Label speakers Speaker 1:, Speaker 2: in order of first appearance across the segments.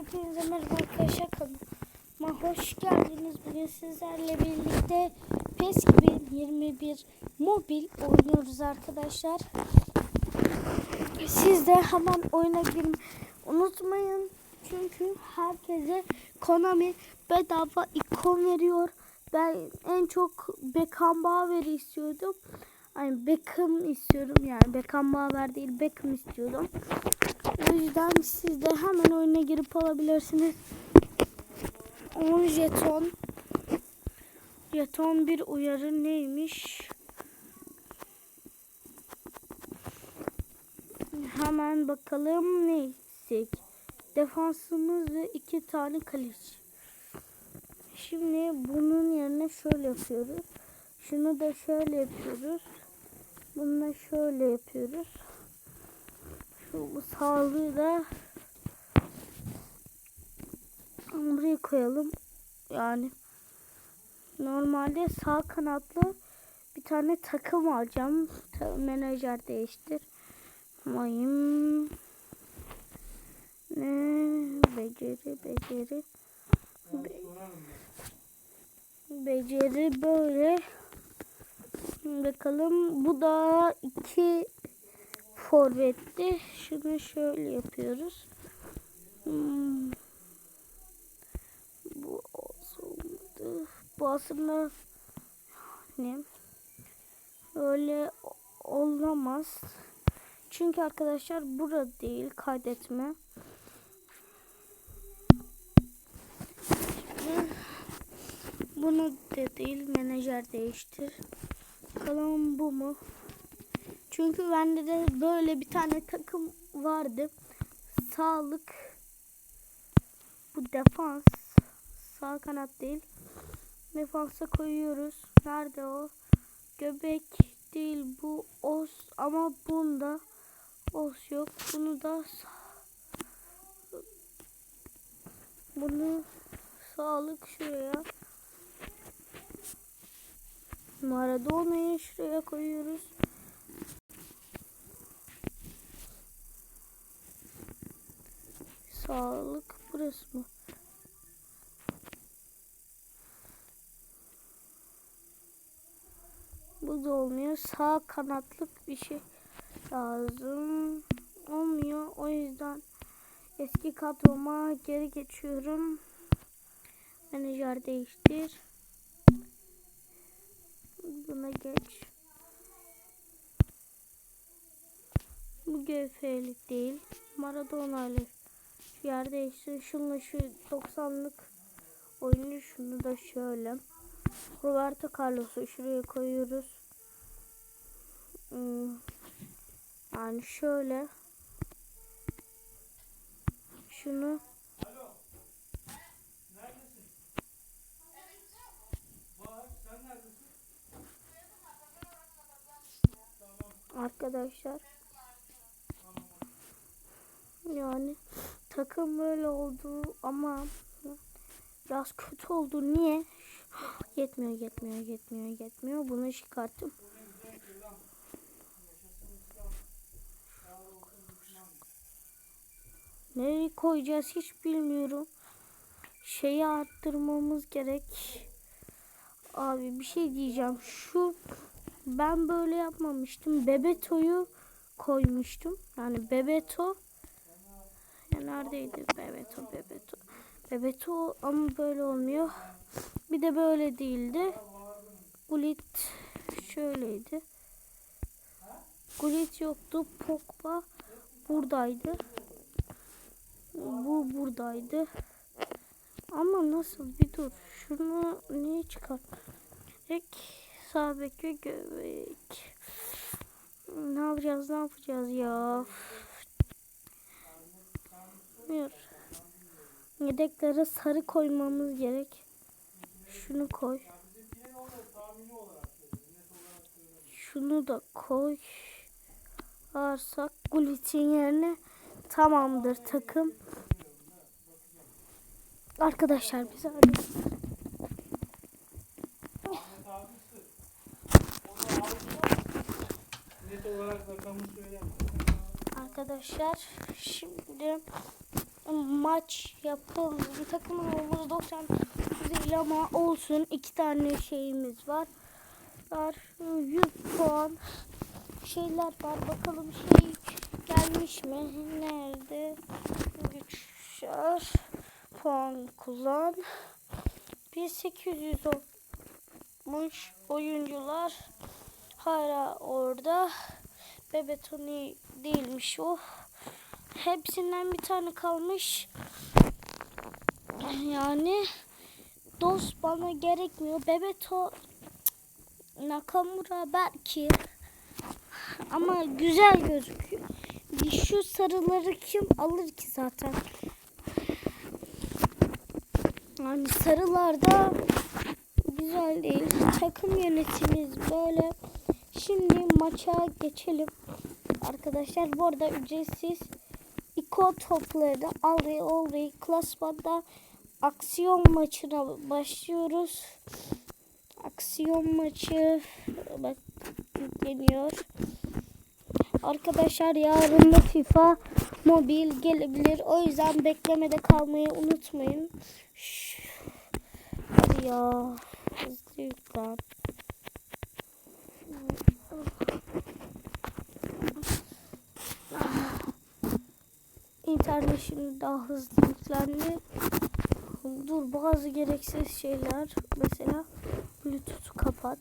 Speaker 1: Hepinize merhaba arkadaşlar kanalıma hoş geldiniz. Bugün sizlerle birlikte PES 2021 mobil oynuyoruz arkadaşlar. Siz de hemen oyuna girin. Unutmayın çünkü herkese Konami bedava ikon veriyor. Ben en çok Beckham Bauer'i istiyordum. Yani Beckham istiyorum yani Beckham Bauer değil Beckham istiyordum. O yüzden siz de hemen oyuna girip alabilirsiniz. 10 jeton. Jeton bir uyarı neymiş? Hemen bakalım ne eksik. İki tane kaleci. Şimdi bunun yerine şöyle yapıyoruz. Şunu da şöyle yapıyoruz. Bunu da şöyle yapıyoruz. Şu bu sağlığı da buraya koyalım. Yani normalde sağ kanatlı bir tane takım alacağım. Menajer değiştir. Mayım. Ne? Beceri, beceri. Be- beceri böyle. Bakalım bu da iki forvetti. Şunu şöyle yapıyoruz. Hmm. Bu olmadı. Bu aslında ne? Öyle olamaz. Çünkü arkadaşlar burada değil kaydetme. Bunu da değil menajer değiştir. Bakalım bu mu? Çünkü bende de böyle bir tane takım vardı. Sağlık. Bu defans. Sağ kanat değil. Defansa koyuyoruz. Nerede o? Göbek değil bu os ama bunda os yok. Bunu da bunu sağlık şuraya. Maradona'yı şuraya koyuyoruz. Sağlık burası mı? Bu da olmuyor. Sağ kanatlık bir şey lazım. Olmuyor. O yüzden eski kadroma geri geçiyorum. Menajer değiştir. Buna geç. Bu GF'lik değil. Maradona ile şu yer değiştir. Şunla şu 90'lık oyunu şunu da şöyle. Roberto Carlos'u şuraya koyuyoruz. Hmm. Yani şöyle. Şunu Arkadaşlar yani takım böyle oldu ama biraz kötü oldu. Niye? Yetmiyor, yetmiyor, yetmiyor, yetmiyor. Bunu çıkarttım. Nereye koyacağız hiç bilmiyorum. Şeyi arttırmamız gerek. Abi bir şey diyeceğim. Şu ben böyle yapmamıştım. Bebeto'yu koymuştum. Yani Bebeto neredeydi Bebeto Bebeto Bebeto ama böyle olmuyor. Bir de böyle değildi. Gullit şöyleydi. Gullit yoktu. Pogba buradaydı. Bu buradaydı. Ama nasıl bir dur. Şunu niye çıkar? Gerek sağ bek ve göbek. Ne yapacağız ne yapacağız ya. Bilmiyorum. Yedeklere sarı koymamız gerek. Şunu koy. Şunu da koy. Arsak Gullit'in yerine tamamdır takım. Arkadaşlar
Speaker 2: söyler misin?
Speaker 1: Arkadaşlar şimdi maç yapıldı. Takımın olması 99 değil ama olsun. iki tane şeyimiz var. Var 100 puan şeyler var. Bakalım şey gelmiş mi? Nerede? Güçler puan kullan. 1800 olmuş oyuncular hala orada. Bebetoni değilmiş o. Hepsinden bir tane kalmış. Yani dost bana gerekmiyor. Bebeto Nakamura belki ama güzel gözüküyor. Şu sarıları kim alır ki zaten? Yani sarılarda güzel değil. Takım yönetimimiz böyle. Şimdi maça geçelim. Arkadaşlar bu arada ücretsiz İko topları Alri Olri klasmanda aksiyon maçına başlıyoruz. Aksiyon maçı bak yükleniyor. Arkadaşlar yarın da FIFA mobil gelebilir. O yüzden beklemede kalmayı unutmayın. Şş, Hadi ya. Hızlı yüklen. İnternet daha hızlı yüklendi. Dur bazı gereksiz şeyler. Mesela Bluetooth kapat.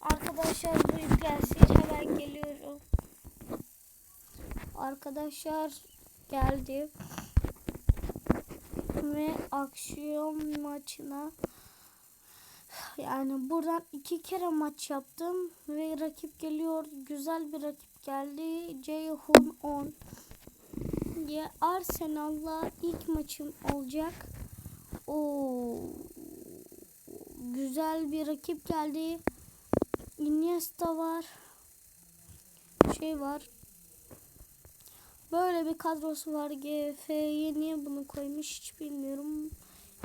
Speaker 1: Arkadaşlar bu yüklensin hemen geliyorum. Arkadaşlar geldi. Ve aksiyon maçına yani buradan iki kere maç yaptım ve rakip geliyor. Güzel bir rakip geldi. Ceyhun 10. Ya Arsenal'la ilk maçım olacak. O güzel bir rakip geldi. Iniesta var. Şey var. Böyle bir kadrosu var. GF'ye niye bunu koymuş hiç bilmiyorum.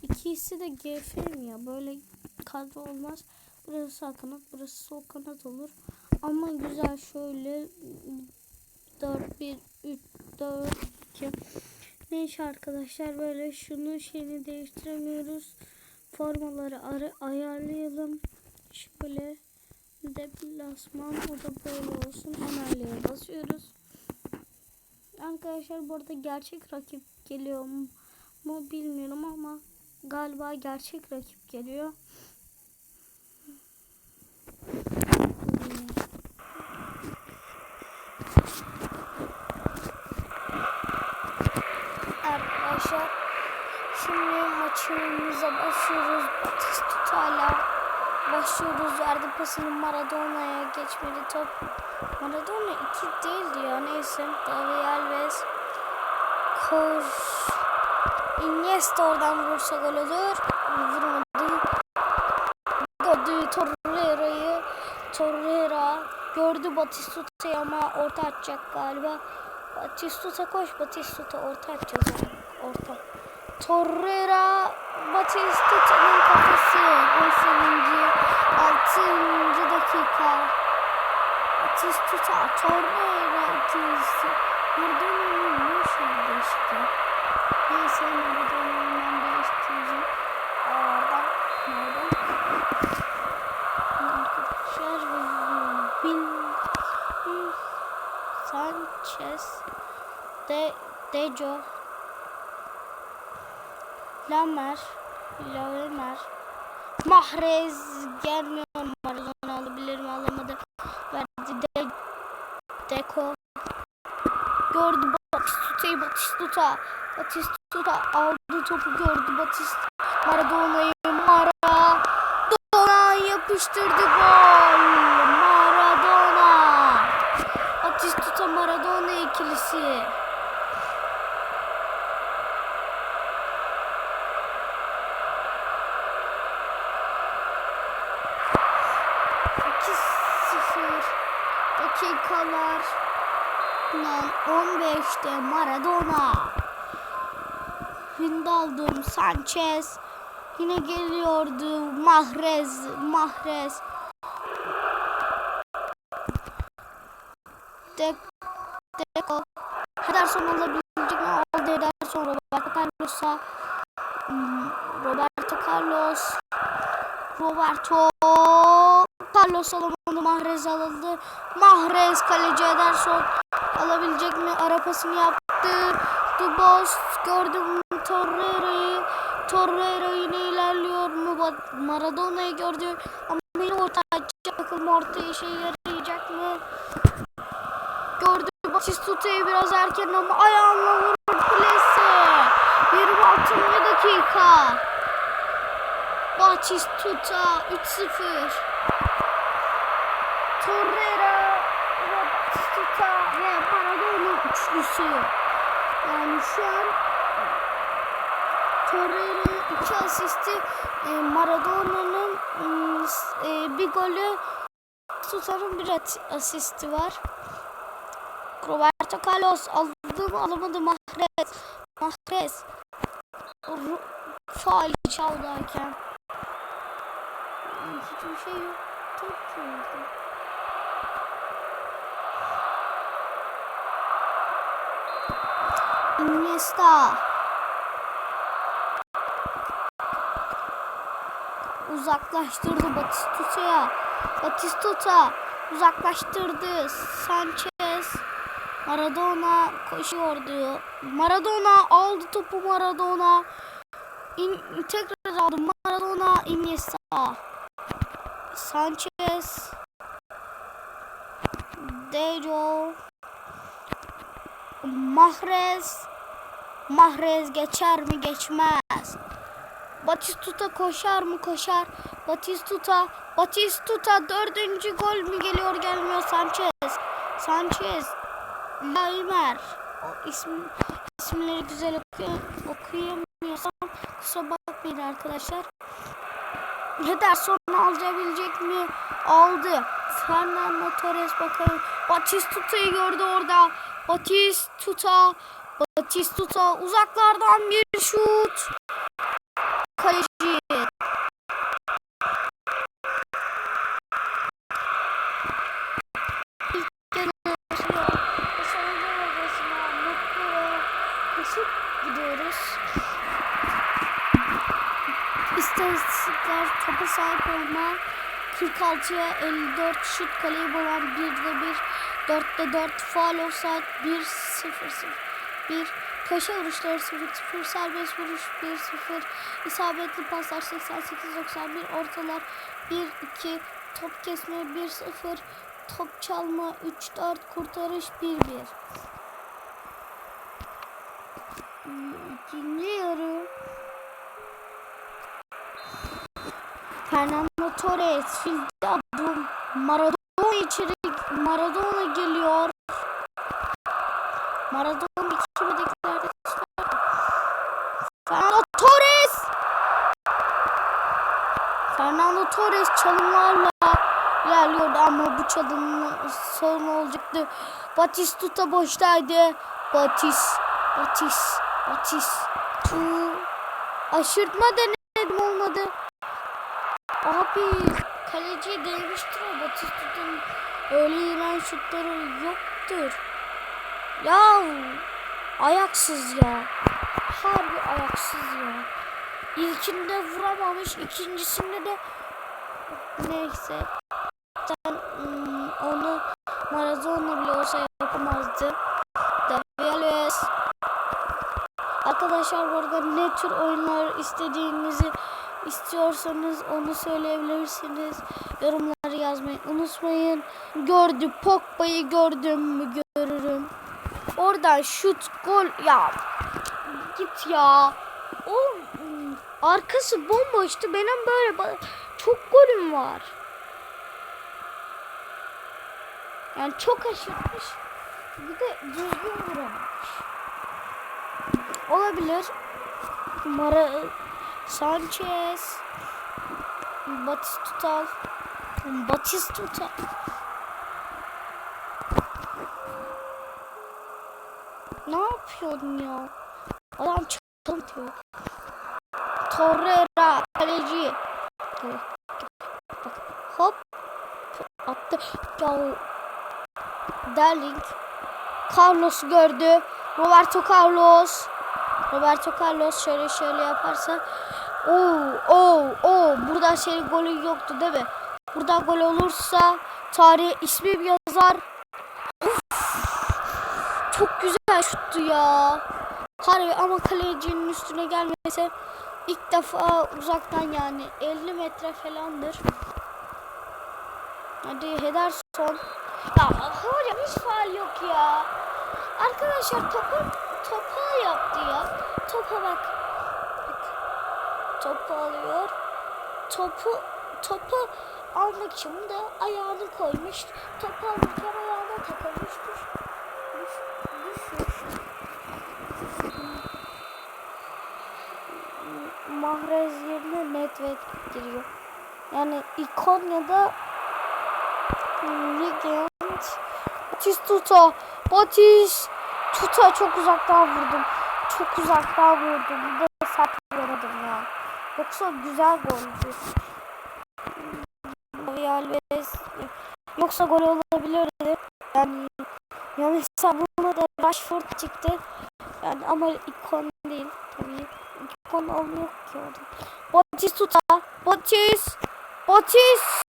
Speaker 1: İkisi de GF mi ya? Böyle kadro olmaz. Burası sağ kanat, burası sol kanat olur. Ama güzel şöyle 4 1 3 4 2 Neyse arkadaşlar böyle şunu şeyini değiştiremiyoruz. Formaları arı ayarlayalım. Şöyle deplasman o da böyle olsun. Onaylıya basıyoruz. Arkadaşlar bu arada gerçek rakip geliyor mu, mu bilmiyorum ama galiba gerçek rakip geliyor. Arkadaşlar şimdi maçımıza başlıyoruz. Batistuta'yla başlıyoruz. Verdi pasını Maradona'ya geçmedi top. Maradona 2 değildi ya neyse. Davi Alves. Kor. Iniesta oradan vursa gol olur. Vurmadı. Gördü Torreira'yı. Torreira gördü Batistuta'yı ama orta atacak galiba. Batistuta koş Batistuta orta atacağız. Torreira Batistuta'nın kafası 18. 6. dakika. Batistuta Torreira ikincisi. Ne şey değişti? Neyse Maradona'nın ben değiştireceğim. Oradan. Nereden? Arkadaşlar bin Sanchez De Dejo Lamer Lamer Mahrez gelmiyor Maradona alabilir mi alamadı verdi De Deko gördü Batistuta'yı Batistuta Batistuta aldı topu gördü Batist Maradona'yı Maradona yapıştırdı gol Maradona Batistuta Maradona ikilisi İki sıfır dakikalar 15'te Maradona Wijnaldum Sanchez yine geliyordu Mahrez Mahrez Dek Deko Ederson alabilecek mi? Aldı Ederson Roberto Carlos'a. Hmm, Roberto Carlos. Roberto Carlos alamadı. Mahrez alındı. Mahrez kaleci Ederson alabilecek mi? Arapasını yaptı. Dubos gördüm Torreira'yı. Torreira yine ilerliyor Maradona'yı gördü. Ama yine orta açacak. Bakalım orta işe yarayacak mı? Gördü Batistuta'yı biraz erken ama ayağınla vurdu plase. 26. dakika. Batistuta 3-0. Torreira Batistuta ve Maradona üçlüsü. Yani şu an Torreira'nın iki asisti e, Maradona'nın e, bir golü Tuta'nın bir asisti var. Roberto Carlos aldı mı alamadı Mahrez. Mahrez. Faal çaldı hakem. Yani Hiçbir şey yok. Çok oldu. Iniesta. Uzaklaştırdı Batistuta'ya. Batistuta uzaklaştırdı. Sanchez. Maradona koşuyordu. Maradona aldı topu Maradona. İn, tekrar aldı Maradona Iniesta. Sanchez. Dejo. Mahrez. Mahrez geçer mi geçmez. Batistuta koşar mı koşar. Batistuta. Batistuta dördüncü gol mü geliyor gelmiyor Sanchez. Sanchez. Laimer. O isim, isimleri güzel okuy okuyamıyorsam kusura bakmayın arkadaşlar. Ederson alabilecek mi? Aldı. Fernando Torres bakalım. Batistuta'yı gördü orada. Batistuta. Batistuta uzaklardan bir şut. Kaleci. İlk kere yaşıyor. Ve sonuncu bölgesine mutlu ve mesut gidiyoruz. İstatistikler topa sahip olma 46'ya 54 şut kaleye bulan 1'de 1 4'te 4 faal offside 1 0 0 1 köşe vuruşları 0 0 serbest vuruş 1 0 isabetli paslar 88 91 ortalar 1 2 top kesme 1 0 top çalma 3 4 kurtarış 1 1 İkinci yarı Fernando Torres filde adım. Maradona içeri Maradona geliyor. Maradona iki bedeklerde Fernando Torres! Fernando Torres çalımlarla ilerliyordu ama bu çalımın son olacaktı. Batistuta boştaydı. Batis Batis Batis. Tu aşırtma denedim olmadı Abi kaleci değmiştir o Batistuta'nın öyle iğrenç şutları yoktur. Ya ayaksız ya. Harbi ayaksız ya. İlkinde vuramamış, ikincisinde de neyse. Sen ım, onu Maradona bile olsa yapamazdı. Davies. Arkadaşlar bu arada ne tür oyunlar istediğinizi istiyorsanız onu söyleyebilirsiniz. Yorumları yazmayı unutmayın. Gördü Pogba'yı gördüm mü görürüm. Oradan şut gol ya git ya. O ım, arkası bomboştu. Benim böyle çok golüm var. Yani çok aşırtmış. Bir de düzgün vuramamış. Olabilir. Mara Sanchez Batistuta Batistuta Ne yapıyorsun ya? Adam çalım diyor. Torreira kaleci. Hop attı. Ya Derling Carlos'u gördü. Roberto Carlos. Roberto Carlos şöyle şöyle yaparsa Oo, oo, oo. Burada şey golü yoktu değil mi? Burada gol olursa tarihe ismim yazar. Of. Çok güzel şuttu ya. Harbi ama kalecinin üstüne gelmese ilk defa uzaktan yani 50 metre falandır. Hadi Hederson. Ya hocam hiç faal yok ya. Arkadaşlar topu topa yaptı ya. Topa. Bak. Topu alıyor. Topu topu almak için de ayağını koymuş. Topu alırken ayağına takılmış. Düş, düş, düşmüş. Mahrez yerine Nedved giriyor. Yani İkonya'da Ligand Batistuta Batistuta çok uzaktan vurdum. Çok uzaktan vurdum. Bir de sert vuramadım ya. Yoksa güzel goldü. Javi Alves yoksa gol olabilirdi. Yani yanlışsa buna da Rashford çıktı. Yani ama ikon değil tabii. İkon olmuyor ki orada. Batistuta Batis Batis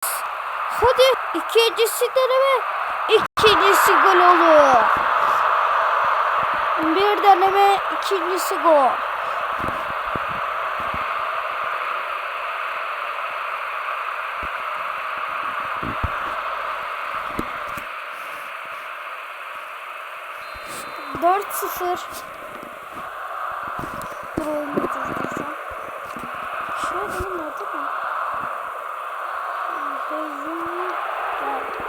Speaker 1: Hadi ikincisi deneme. İkincisi gol olur. Bir deneme ikincisi gol. Sıfır. Dur oyunu durduracağım. Şurada benim adı mı? Geldi.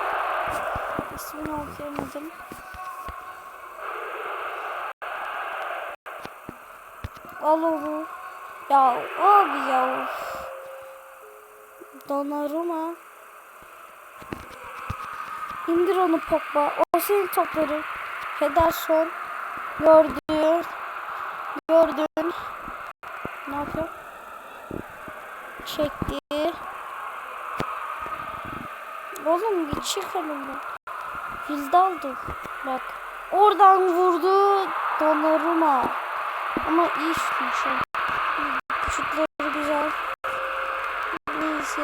Speaker 1: İsmini okuyamadım. Al onu. Ya abi ya. Donnarumma. İndir onu Pogba. O senin topları. Hederson. Gördün. Gördün. Ne yapıyor? Çekti. Oğlum bir çık önümden. Hilde aldı. Bak. Oradan vurdu Donnarumma. Ama iyi şutmuş. ha. Şutları güzel. Neyse.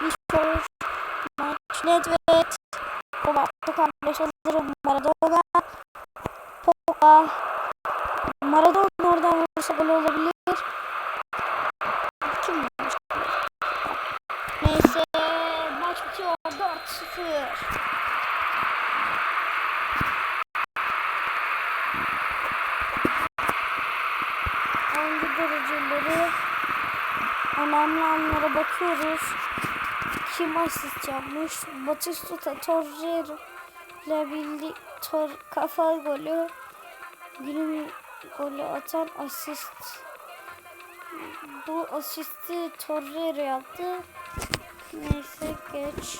Speaker 1: Bir soru. Maç. Nedved. Roberto Carlos alırım. Maradona. Pogba. Maradona oradan vursa gol olabilir. Kim vurmuş? Neyse. Maç bitiyor. 4-0. Hangi dereceleri önemli anlara bakıyoruz. Kim asist yapmış? Batistuta Torreira ile birlikte kafa golü günün golü atan asist. Bu asisti Torreira yaptı. Neyse geç.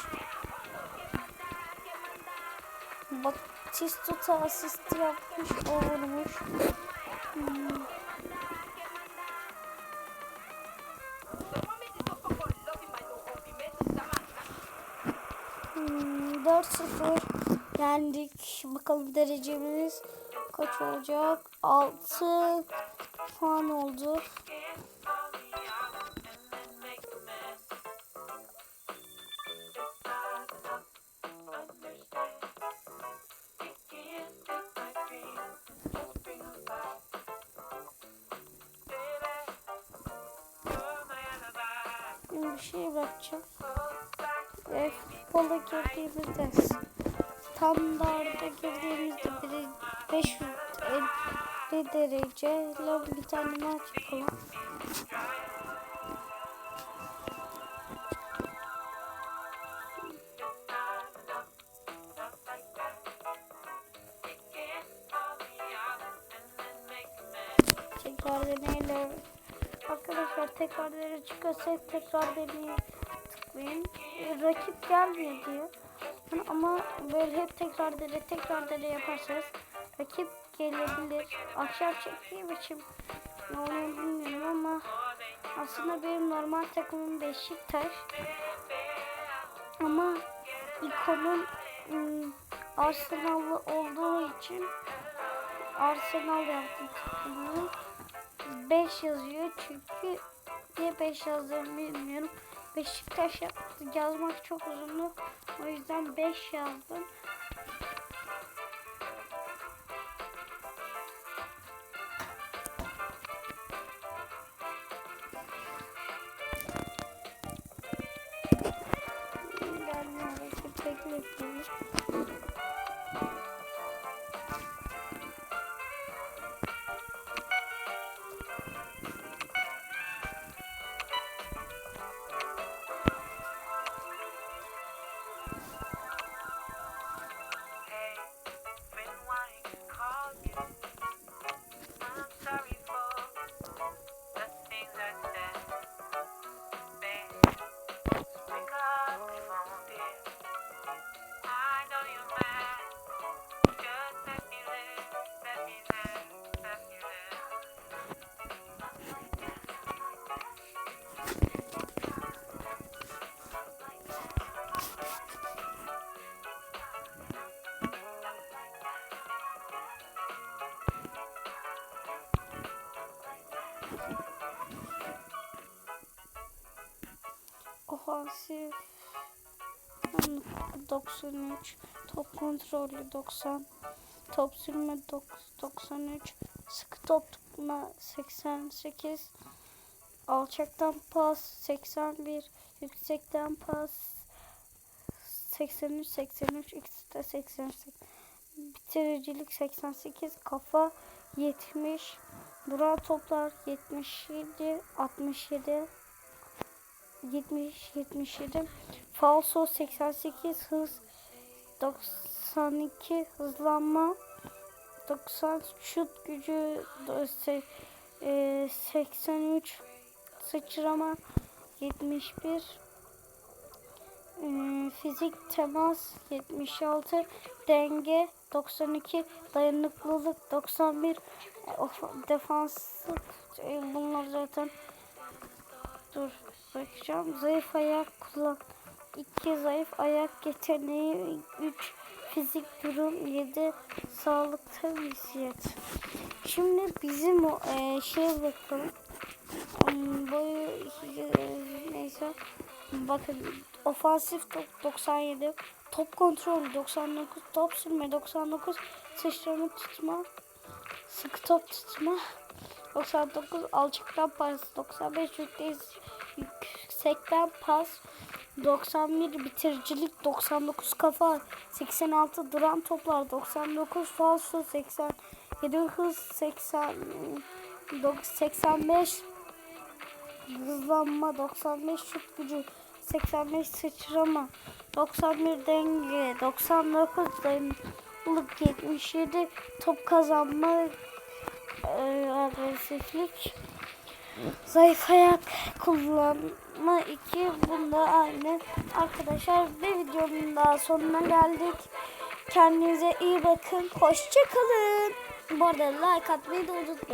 Speaker 1: Batistuta asisti yapmış, o vurmuş. Hmm. Hmm, 4-0 yendik. Bakalım derecemiz kaç olacak? 6 puan oldu. Bir şeye bakacağım. Ve futbola girdiğimizde standarda girdiğimizde biri 550 derece bir tane maç yapalım. Tekrar deneyelim. Arkadaşlar tekrar deneye çıkarsa tekrar deneye tıklayın. E, rakip gelmiyor diyor. Ama böyle hep tekrar dene tekrar dene yaparsanız rakip gelebilir. Akşam çektiğim için ne oluyor bilmiyorum ama aslında benim normal takımım Beşiktaş. Ama ikonun ım, Arsenal'lı olduğu için Arsenal yaptım takımını. 5 yazıyor çünkü niye 5 yazdığımı bilmiyorum. Beşiktaş. Yazmak çok uzundu. O yüzden 5 yazdım. Ofansif 93 top kontrolü 90 top sürme dok- 93 sıkı top tutma 88 alçaktan pas 81 yüksekten pas 83 83 ikisi de 88 bitiricilik 88 kafa 70 duran toplar 77 67 70 77 falso 88 hız 92 hızlanma 90 şut gücü do- se- e, 83 sıçrama 71 e, fizik temas 76 denge 92 dayanıklılık 91 e, e, bunlar zaten. Dur bakacağım. Zayıf ayak kullan. 2 zayıf ayak yeteneği. 3 fizik durum. 7 sağlık tavsiyet. Şimdi bizim o e, şeye bakalım. Hmm, boyu e, neyse. Bakın ofansif top 97. Top kontrolü 99. Top sürme 99. Sıçrama tutma. Sıkı top tutma. 99 alçaktan pas 95 yükteyiz yüksekten pas 91 bitiricilik 99 kafa 86 duran toplar 99 falso 87 hız 80 dok- 85 hızlanma 95 şut gücü 85 sıçrama 91 denge 99 dayanıklılık 77 top kazanma e, agresiflik zayıf ayak kullanma 2 bunda aynı. Arkadaşlar bir videonun daha sonuna geldik. Kendinize iyi bakın hoşçakalın bu arada like atmayı da unutmayın